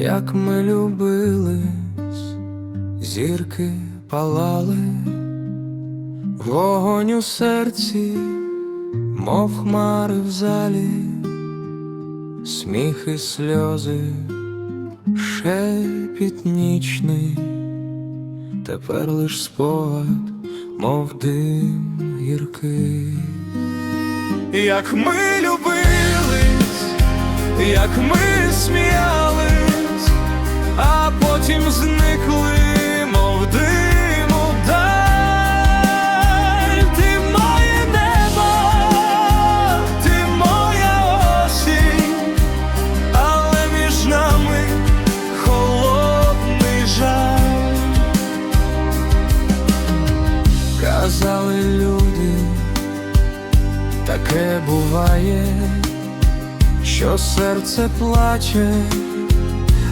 як ми любились, зірки палали, вогонь у серці, мов хмари в залі, сміх і сльози, шепіт нічний, тепер лиш спогад, мов дим гіркий. Як ми любились, як ми сміялись, потім зникли, мов дим у даль. Ти ти моя осінь, але між нами холодний жаль. Казали люди, таке буває, що серце плаче,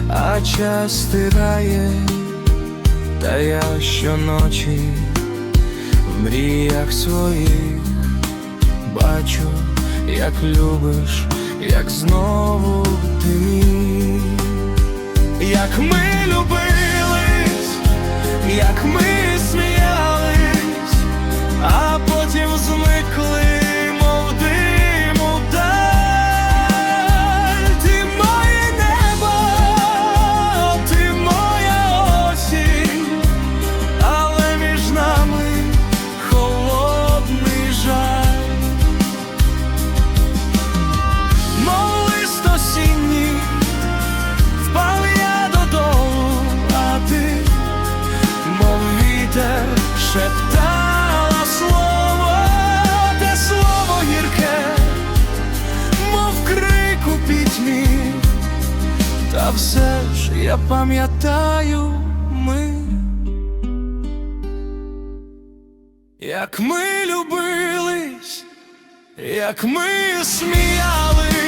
а час стирає, та я щоночі в мріях своїх бачу, як любиш, як знову ти мій. Як ми любились, як ми шептала слово, те слово гірке, мов крик у пітьмі, та все ж я пам'ятаю ми, як ми любились, як ми сміялись,